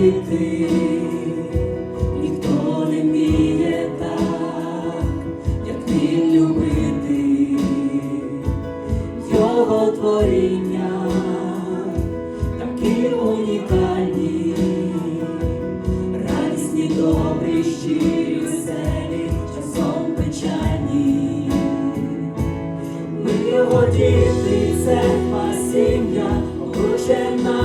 діти, ніхто не вміє так, як він любити. Його творіння, такі унікальні, радісні, добрі, веселі, часом печальні. Його діти, церква, сім'я, обручена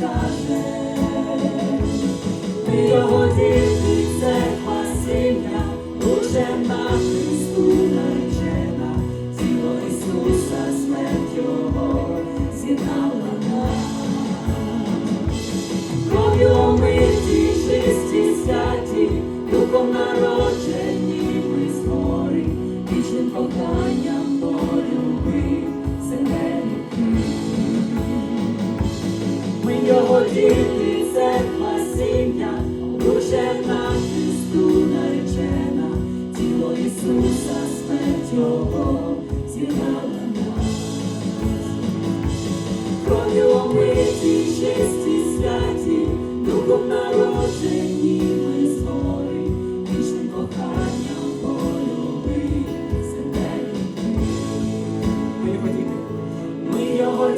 rozkaże. Церква, сім'я, обручена Христу наречена, тіло Ісуса, смерть Його з'єднала нас. Кров'ю омиті, святі, духом народжені ми згори, вічним коханням полюбив земель. Ми його діти. Ми його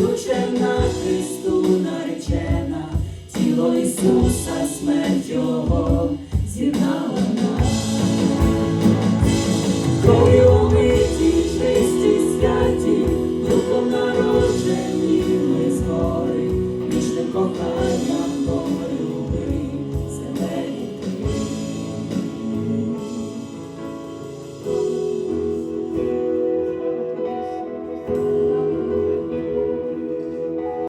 діти, церква, сім'я,